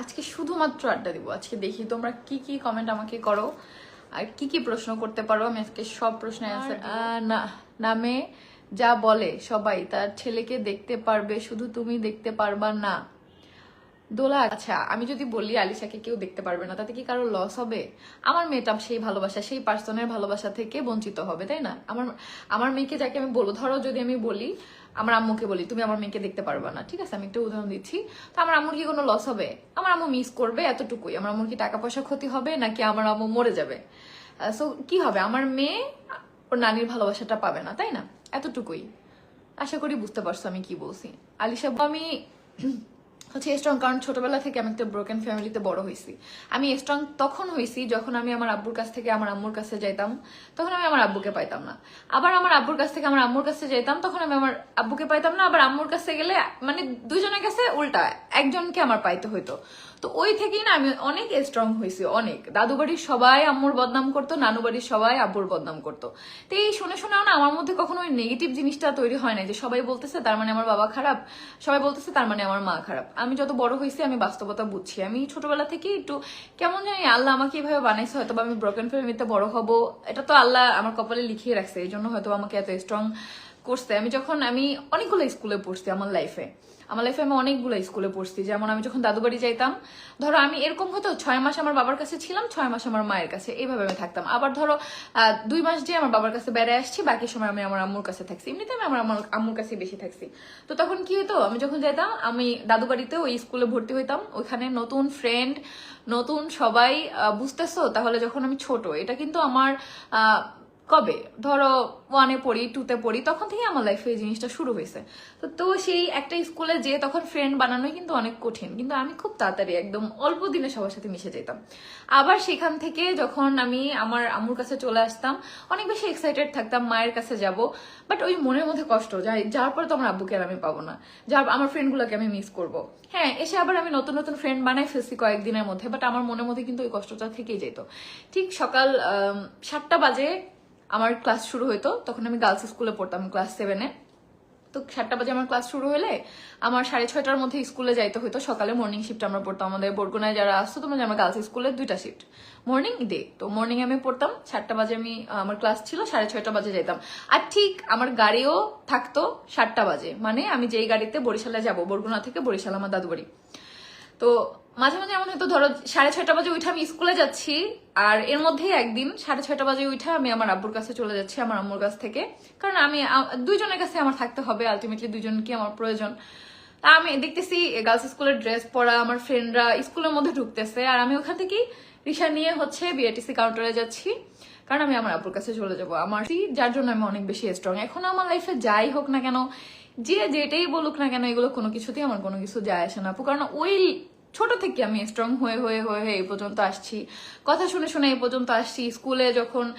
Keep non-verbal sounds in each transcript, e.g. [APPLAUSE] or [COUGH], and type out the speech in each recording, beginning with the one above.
আজকে শুধুমাত্র আড্ডা দিব। আজকে দেখি তোমরা কি কি কমেন্ট আমাকে করো। আর কি কি প্রশ্ন করতে পারো আমি আজকে সব প্রশ্নের অ্যান্সার না নামে যা বলে সবাই তার ছেলেকে দেখতে পারবে শুধু তুমি দেখতে পারবা না। দোলা আচ্ছা আমি যদি বলি আলিশাকে কেউ দেখতে পারবে না তাতে কি কারও লস হবে? আমার মেয়েটা সেই ভালোবাসা সেই পার্সনের ভালোবাসা থেকে বঞ্চিত হবে তাই না? আমার আমার মেয়েকে যাকে আমি বলব ধরো যদি আমি বলি আমার আম্মুকে বলি, তুমি আমার মেয়েকে দেখতে পারবে না। ঠিক আছে, আমি একটা উদাহরণ দিচ্ছি। তো আমার আম্মুর কি কোনো লস হবে? আমার আম্মু মিস করবে এতটুকুই। আমার আম্মুর কি টাকা পয়সা ক্ষতি হবে, নাকি আমার আম্মু মরে যাবে? সো কি হবে? আমার মেয়ে ওর নানির ভালোবাসাটা পাবে না, তাই না? এতটুকুই। আশা করি বুঝতে পারছ আমি কি বলছি। আলিশা, আমি হচ্ছে স্ট্রং কারণ ছোটবেলা থেকে আমি একটা ব্রোকেন ফ্যামিলিতে বড় হয়েছি। আমি স্ট্রং তখন হয়েছি যখন আমি আমার আব্বুর কাছ থেকে আমার আম্মুর কাছে যাইতাম, তখন আমি আমার আব্বুকে পাইতাম না। আবার আমার আব্বুর কাছ থেকে আমার আম্মুর কাছে যাইতাম, তখন আমি আমার আব্বুকে পাইতাম না, আবার আম্মুর কাছে গেলে মানে দুজনের কাছে উল্টা, একজনকে আমার পাইতে হইতো। তো ওই থেকেই না আমি অনেক স্ট্রং হয়েছি, অনেক। দাদু বাড়ির সবাই আম্মুর বদনাম করতো নানু বাড়ির সবাই আব্বুর বদনাম করতো। তো এই শুনে শুনেও না আমার মধ্যে কখনো ওই নেগেটিভ জিনিসটা তৈরি হয় না যে সবাই বলতেছে তার মানে আমার বাবা খারাপ, সবাই বলতেছে তার মানে আমার মা খারাপ। আমি যত বড় হয়েছি আমি বাস্তবতা বুঝছি। আমি ছোটবেলা থেকে একটু কেমন জানি আল্লাহ আমাকে এইভাবে বানাইছে হয়তো আমি ব্রোকেন ফ্যামিলিতে বড় হব, এটা তো আল্লাহ আমার কপালে লিখিয়ে রাখছে এই জন্য হয়তো আমাকে এত স্ট্রং করছে আমি যখন, আমি অনেকগুলো স্কুলে পড়ছি আমার লাইফে আমার লাইফে আমি অনেকগুলো স্কুলে পড়ছি। যেমন আমি যখন দাদু বাড়ি যাইতাম, ধরো আমি এরকম হতো, ছয় মাস আমার বাবার কাছে ছিলাম, ছয় মাস আমার মায়ের কাছে। এইভাবে আমি থাকতাম। আবার ধরো দুই মাস যে আমার বাবার কাছে বেড়ে আসছি, বাকি সময় আমি আমার আম্মুর কাছে থাকছি। এমনিতে আমি আমার আমার আম্মুর কাছে বেশি থাকছি। তো তখন কি হতো, আমি যখন যেতাম আমি দাদু বাড়িতে ওই স্কুলে ভর্তি হইতাম। ওইখানে নতুন ফ্রেন্ড নতুন সবাই বুঝতেছো? তাহলে যখন আমি ছোট, এটা কিন্তু আমার কবে? ধরো ওয়ানে পড়ি টুতে পড়ি, তখন থেকে আমার লাইফে এই জিনিসটা শুরু হয়েছে। তো তো সেই একটা স্কুলে যে তখন ফ্রেন্ড বানানোই কিন্তু অনেক কঠিন। কিন্তু আমি খুব তাড়াতাড়ি একদম অল্প দিনে সবার সাথে মিশে যেতাম। আবার সেখান থেকে যখন আমি আমার আম্মুর কাছে চলে আসতাম, অনেক বেশি এক্সাইটেড থাকতাম, মায়ের কাছে যাব। বাট ওই মনের মধ্যে কষ্ট, যাই যার পরে তো আমার আব্বুকে আর আমি পাবো না। যার আমার ফ্রেন্ডগুলোকে আমি মিস করব। হ্যাঁ এসে আবার আমি নতুন নতুন ফ্রেন্ড বানাই ফেলছি কয়েকদিনের মধ্যে বাট আমার মনের মধ্যে কিন্তু ওই কষ্টটা থেকেই যেত। ঠিক সকাল সাতটা বাজে আমার ক্লাস শুরু হতো তখন আমি গার্লস স্কুলে পড়তাম ক্লাস সেভেনে তো সাতটা বাজে আমার ক্লাস শুরু হলে আমার সাড়ে ছয়টার মধ্যে স্কুলে যাইতে হতো সকালে মর্নিং শিফট আমরা পড়তাম। আমাদের বরগুনায় যারা আসতো, তোমরা আমার গার্লস স্কুলে দুইটা শিফট মর্নিং ডে তো মর্নিং আমি পড়তাম। সাতটা বাজে আমি, আমার ক্লাস ছিল, সাড়ে ছয়টা বাজে যেতাম আর ঠিক আমার গাড়িও থাকতো সাতটা বাজে। মানে আমি যেই গাড়িতে বরিশালে যাব, বরগুনা থেকে বরিশাল, আমার দাদু বাড়ি। তো মাঝে মাঝে এমন হয়তো ধরো, সাড়ে ছয়টা বাজে উঠে আমি স্কুলে যাচ্ছি, আর এর মধ্যেই একদিন সাড়ে ছয়টা বাজে উঠে আমি আমার আব্বুর কাছে চলে যাচ্ছি, আমার আম্মুর কাছ থেকে। কারণ আমি দুইজনের কাছে আমার থাকতে হবে আলটিমেটলি দুইজনকে আমার প্রয়োজন। আমি দেখতেছি গার্লস স্কুলের ড্রেস পরা আমার ফ্রেন্ডরা স্কুলের মধ্যে ঢুকতেছে, আর আমি ওখান থেকেই রিক্সা নিয়ে হচ্ছে বিআরটিসি কাউন্টারে যাচ্ছি। কারণ আমি আমার আব্বুর কাছে চলে যাব। আমার যার জন্য আমি অনেক বেশি স্ট্রং এখন আমার লাইফে যাই হোক না কেন, যে যেটাই বলুক না কেন, এগুলো কোনো কিছুতেই আমার কোনো কিছু যায় আসে না কারণ ওই ছোট থেকে আমি স্ট্রং হয়ে হয়ে হয়ে হয়ে এই পর্যন্ত আসছি। কথা শুনে শুনে এই পর্যন্ত আসছি। স্কুলে যখন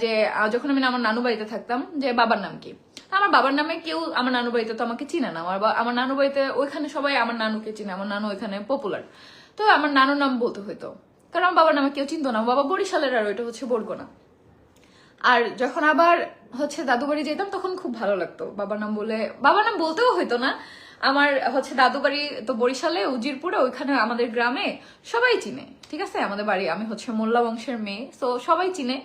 যে যখন আমি আমার নানু বাড়িতে থাকতাম, যে, বাবার নাম কি? আমার বাবার নামে কেউ আমার নানু বাড়িতে তো আমাকে চিনে না। আমার আমার নানু বাড়িতে ওইখানে সবাই আমার নানুকে চিনে। আমার নানু ওইখানে পপুলার তো আমার নানুর নাম বলতে হইতো। কারণ আমার বাবার নামে কেউ চিনতো না। বাবা বরিশালের আর ওইটা হচ্ছে বরগোনা। আর যখন আবার হচ্ছে দাদু বাড়ি যেতাম, তখন খুব ভালো লাগতো। বাবার নাম বলে, বাবার নাম বলতেও হইতো না। আমার হচ্ছে দাদু বাড়ি তো বরিশালে, উজিরপুরে, ওইখানে আমাদের গ্রামে সবাই চিনে, ঠিক আছে? আমাদের বাড়ি, আমি হচ্ছে মোল্লা বংশের মেয়ে, তো সবাই চিনে।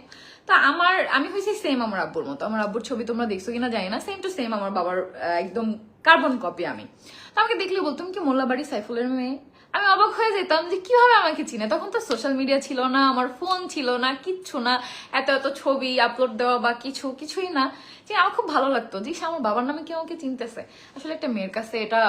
তা আমার, আমি হয়েছি সেম আমার আব্বুর মতো। আমার আব্বুর ছবি তোমরা দেখছ কিনা জানি না সেম টু সেম আমার বাবার একদম কার্বন কপি আমি। তো আমাকে দেখলে বলতাম কি মোল্লা বাড়ি সাইফুলের মেয়ে? আমি অবাক হয়ে যেতাম যে কীভাবে আমাকে চিনে? তখন তো সোশ্যাল মিডিয়া ছিল না, আমার ফোন ছিল না, কিচ্ছু না। এত এত ছবি আপলোড দেওয়া বা কিছু, কিছুই না। যে আমার খুব ভালো লাগতো যে আমার বাবার নামে কেউ আমাকে চিনতেছে। আসলে একটা মেয়ের কাছে এটা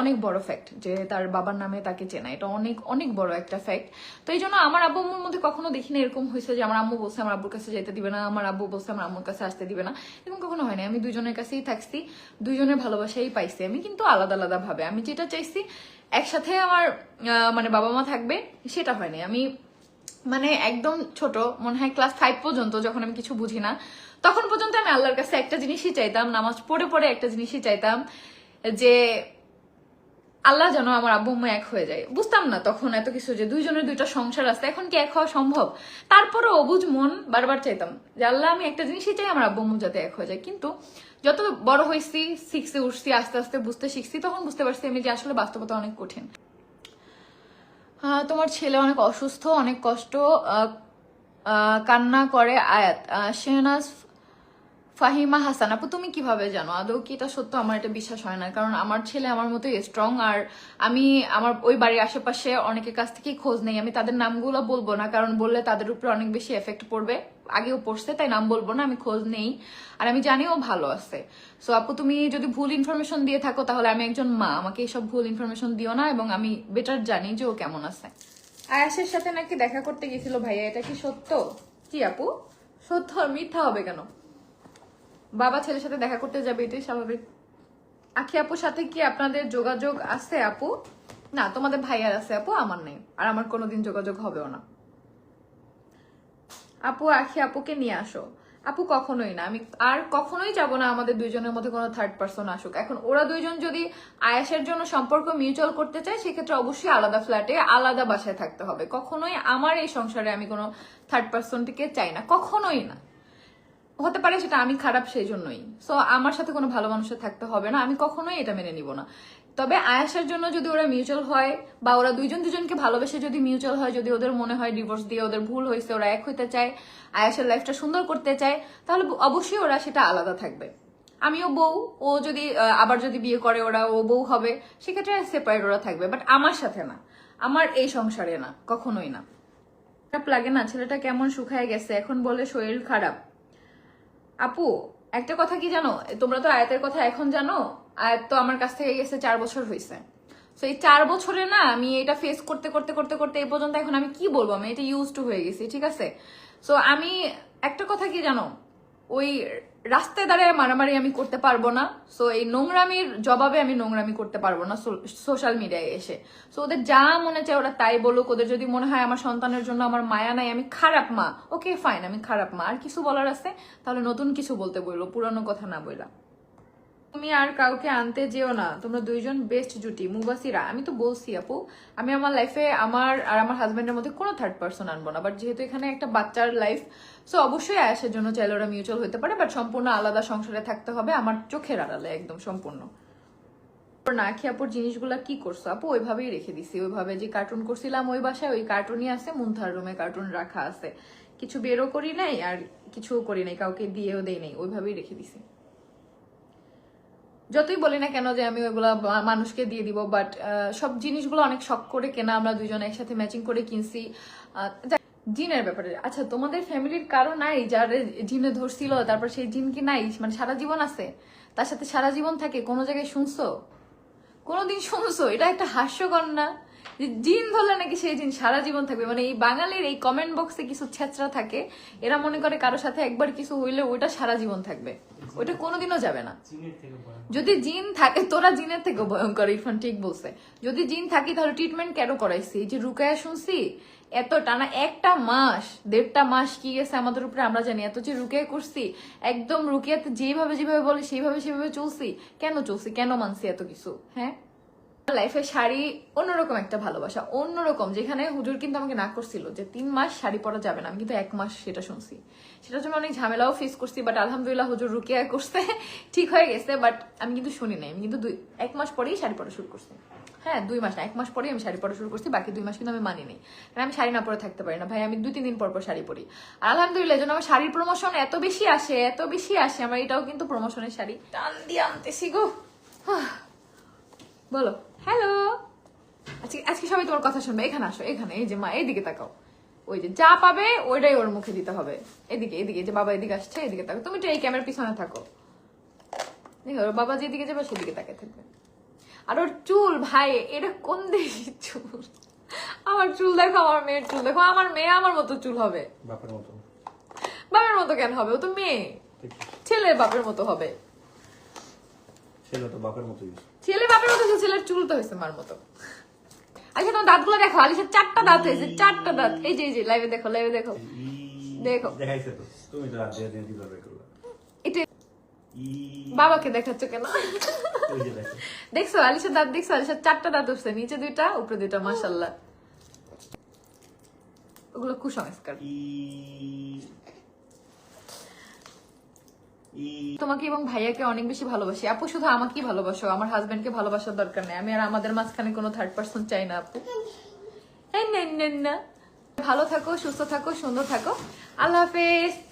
অনেক বড় ফ্যাক্ট যে তার বাবার নামে তাকে চেনা। এটা অনেক অনেক বড় একটা ফ্যাক্ট তো এই জন্য আমার আব্বু আম্মুর মধ্যে কখনো দেখিনি এরকম হয়েছে যে আমার আম্মু বলছে আমার আব্বুর কাছে যেতে দিবে না, আমার আব্বু বলছে আমার আম্মুর কাছে আসতে দিবে না। এরকম কখনো হয়নি আমি দুজনের কাছেই থাকছি দুজনের ভালোবাসাই পাইছি। আমি কিন্তু আলাদা আলাদা ভাবে। আমি যেটা চাইছি, একসাথে আমার মানে বাবা মা থাকবে, সেটা হয়নি আমি মানে একদম ছোট, মনে হয় ক্লাস ফাইভ পর্যন্ত যখন আমি কিছু বুঝি না, তখন পর্যন্ত আমি আল্লাহর কাছে একটা জিনিসই চাইতাম, নামাজ পড়ে পড়ে একটা জিনিসই চাইতাম, যে আল্লাহ যেন আমার আব্বু আম্মু এক হয়ে যায়। বুঝতাম না তখন এত কিছু যে দুইজনের দুইটা সংসার আছে, এখন কি এক হওয়া সম্ভব? তারপরে অবুজ মন বারবার চাইতাম যে আল্লাহ আমি একটা জিনিসই চাই আমার আব্বু আম্মু যাতে এক হয়ে যায়। কিন্তু যত বড় হয়েছি, শিখছি, উঠছি, আস্তে আস্তে বুঝতে শিখছি, তখন বুঝতে পারছি আমি যে আসলে বাস্তবতা অনেক কঠিন। তোমার ছেলে অনেক অসুস্থ, অনেক কষ্ট কান্না করে আয়াত। শেহনাজ ফাহিমা হাসান আপু তুমি কীভাবে জানো? আদৌ কি এটা সত্য? আমার এটা বিশ্বাস হয় না। কারণ আমার ছেলে আমার মতোই স্ট্রং আর আমি আমার ওই বাড়ির আশেপাশে অনেকের কাছ থেকেই খোঁজ নেই। আমি তাদের নামগুলো বলব না কারণ বললে তাদের উপরে অনেক বেশি এফেক্ট পড়বে। আগেও পড়ছে তাই নাম বলব না আমি খোঁজ নেই। আর আমি জানি ও ভালো আছে। সো আপু তুমি যদি ভুল ইনফরমেশন দিয়ে থাকো তাহলে আমি একজন মা। আমাকে এইসব ভুল ইনফরমেশন দিও না এবং আমি বেটার জানি যে ও কেমন আছে। আয়াসের সাথে নাকি দেখা করতে গেছিল ভাইয়া এটা কি সত্য? কি আপু? সত্য আর মিথ্যা হবে কেন? বাবা ছেলের সাথে দেখা করতে যাবে, এটাই স্বাভাবিক। আখি আপুর সাথে কি আপনাদের যোগাযোগ আছে আপু? না, তোমাদের ভাইয়ার আছে আপু, আমার নেই। আর আমার কোনোদিন যোগাযোগ হবেও না। আপু, আখি আপুকে নিয়ে আসো। আপু, কখনোই না। আমি আর কখনোই যাব না আমাদের দুইজনের মধ্যে কোনো থার্ড পার্সন আসুক। এখন ওরা দুইজন যদি আয়াসের জন্য সম্পর্ক মিউচুয়াল করতে চায়, সেক্ষেত্রে অবশ্যই আলাদা ফ্ল্যাটে আলাদা বাসায় থাকতে হবে। কখনোই আমার এই সংসারে আমি কোনো থার্ড পার্সনটিকে চাই না। কখনোই না। হতে পারে সেটা আমি খারাপ সেই জন্যই সো আমার সাথে কোনো ভালো মানুষের থাকতে হবে না, আমি কখনোই এটা মেনে নিব না। তবে আয়াসের জন্য যদি ওরা মিউচুয়াল হয়, বা ওরা দুইজন দুজনকে ভালোবেসে যদি মিউচুয়াল হয়, যদি ওদের মনে হয় ডিভোর্স দিয়ে ওদের ভুল হয়েছে, ওরা এক হইতে চায়, আয়াসের লাইফটা সুন্দর করতে চায়, তাহলে অবশ্যই ওরা সেটা আলাদা থাকবে। আমিও বউ, ও যদি আবার যদি বিয়ে করে ওরা, ও বউ হবে, সেক্ষেত্রে সেপারেট ওরা থাকবে বাট আমার সাথে না। আমার এই সংসারে না, কখনোই না। খারাপ লাগে না, ছেলেটা কেমন শুকায় গেছে, এখন বলে শরীর খারাপ। আপু, একটা কথা কি জানো? তোমরা তো আয়াতের কথা এখন জানো, আয়াত তো আমার কাছ থেকে গেছে চার বছর হয়েছে তো এই চার বছরে না, আমি এটা ফেস করতে করতে করতে করতে এই পর্যন্ত এখন আমি কি বলব? আমি এটা ইউজ টু হয়ে গেছি, ঠিক আছে? সো আমি, একটা কথা কি জানো? ওই রাস্তায় দাঁড়িয়ে মারামারি আমি করতে পারব না। সো এই নোংরামির জবাবে আমি নোংরামি করতে পারব না সোশ্যাল মিডিয়ায় এসে। সো ওদের যা মনে চায় ওরা তাই বলুক। ওদের যদি মনে হয় আমার সন্তানের জন্য আমার মায়া নাই, আমি খারাপ মা ওকে ফাইন আমি খারাপ মা। আর কিছু বলার আছে? তাহলে নতুন কিছু বলতে বলল পুরানো কথা না বললা তুমি আর কাউকে আনতে যেও না। তোমরা দুইজন বেস্ট জুটি, মুবাসিরা। আমি তো বলছি, আপু, আমি আমার লাইফে আমার আর আমার হাজবেন্ডের মধ্যে কোনো থার্ড পার্সন আনব না। বাট যেহেতু এখানে একটা বাচ্চার লাইফ সো অবশ্যই আয়াসের জন্য চাইলে ওরা মিউচুয়াল হতে পারে। বাট সম্পূর্ণ আলাদা সংসারে থাকতে হবে আমার চোখের আড়ালে একদম সম্পূর্ণ। না খেয়ে আপুর জিনিসগুলা কি করছ? আপু, ওইভাবেই রেখে দিছি। ওইভাবে যে কার্টুন করছিলাম ওই বাসায়, ওই কার্টুনই আছে মুন্থার রুমে কার্টুন রাখা আছে। কিছু বেরও করি নাই আর কিছু করি নাই, কাউকে দিয়েও দেই নাই। ওইভাবেই রেখে দিছি। যতই বলি না কেন যে আমি ওইগুলো মানুষকে দিয়ে দিব বাট সব জিনিসগুলো অনেক শখ করে কেনা, আমরা দুজন একসাথে ম্যাচিং করে কিনছি। জিনের ব্যাপারে। আচ্ছা তোমাদের ফ্যামিলির কারও নাই যার জিনে ধরছিল, তারপর সেই জিন কি নাই? মানে সারা জীবন আছে? তার সাথে সারা জীবন থাকে? কোনো জায়গায় শুনছো? কোনোদিন শুনছো? এটা একটা হাস্যকর না? জিন ধরলে নাকি সেই জিন সারা জীবন থাকবে। মানে এই বাঙালির এই কমেন্ট বক্সে কিছু ছেঁচড়া থাকে এরা মনে করে কারোর সাথে একবার কিছু হইলে ওইটা সারা জীবন থাকবে। ওইটা কোনোদিনও যাবে না। যদি জিন থাকে তোরা জিনের থেকে ভয়ঙ্কর ইরফান ঠিক বলছে। যদি জিন থাকি তাহলে ট্রিটমেন্ট কেন করাইছি? যে রুকায়া শুনছি এত টানা একটা মাস দেড়টা মাস কি গেছে আমাদের উপরে আমরা জানি। এত যে রুকিয়া করছি একদম রুকিয়াতে যেভাবে যেভাবে বলে সেইভাবে সেভাবে চলছি। কেন চলছি? কেন মানছি এত কিছু? হ্যাঁ? লাইফে শাড়ি অন্যরকম একটা ভালোবাসা, অন্যরকম, যেখানে হুজুর কিন্তু আমাকে না করছিল যে তিন মাস শাড়ি পরা যাবে না, আমি কিন্তু এক মাস সেটা শুনছি। সেটার জন্য অনেক ঝামেলাও ফেস করছি বাট আলহামদুলিল্লাহ হুজুর রুকিয়া করছে, [LAUGHS] ঠিক হয়ে গেছে বাট আমি কিন্তু শুনি নাই, আমি কিন্তু দুই, এক মাস পরেই শাড়ি পরা শুরু করছি। হ্যাঁ দুই মাস না, এক মাস পরেই আমি শাড়ি পরা শুরু করছি, বাকি দুই মাস কিন্তু আমি মানি নেই। কারণ আমি শাড়ি না পরে থাকতে পারি না, ভাই, আমি দুই, তিন দিন পর পর শাড়ি পরি। আর আলহামদুলিল্লাহ জন্য আমার শাড়ির প্রমোশন এত বেশি আসে, এত বেশি আসে, আমার এটাও কিন্তু প্রমোশনের শাড়ি। টান দিয়ে আনতেছি গো। বলো। হ্যালো আজকে আজকে সবাই তোমার কথা শুনবে। এখানে আসো এখানে। এই যে মা এইদিকে তাকাও। ওই যে যা পাবে ওইটাই ওর মুখে দিতে হবে। এদিকে এদিকে যে বাবা এদিকে আসছে এদিকে তাকো তুমি তো এই ক্যামেরার পিছনে থাকো। দেখো ওর বাবা যেদিকে যাবে সেদিকে তাকে থাকবে। আর ওর চুল ভাই এটা কোন দেশের চুল? আমার চুল দেখো আমার মেয়ের চুল দেখো। আমার মেয়ে আমার মতো চুল হবে। বাপের মতো। বাপের মতো কেন হবে? ও তো মেয়ে। ছেলে বাপের মতো হবে। ছেলে তো বাপের মতো ছেলে বাপের মতো ছেলের চুল তো হয়েছে মার মতো। আচ্ছা তোমার দাঁতগুলো দেখো আলিশার চারটা দাঁত হয়েছে চারটা দাঁত। এই যে এই যে লাইভে দেখো লাইভে দেখো। দেখো। দেখাইছে তো। তুমি তো দিয়ে করলা এটা বাবাকে দেখাচ্ছ কেন? দেখছ আলিশার দাঁত দেখছ আলিশার চারটা দাঁত উঠছে নিচে দুইটা উপরে দুইটা মাসাল্লাহ ওগুলো কুসংস্কার। তোমাকে এবং ভাইয়াকে অনেক বেশি ভালোবাসি। আপু, শুধু আমাকেই ভালোবাসো। আমার হাজবেন্ড কে ভালোবাসার দরকার নেই। আমি আর আমাদের মাঝখানে কোনো থার্ড পার্সন চাই না, আপু। না। ভালো থাকো, সুস্থ থাকো, সুন্দর থাকো। আল্লাহ হাফেজ।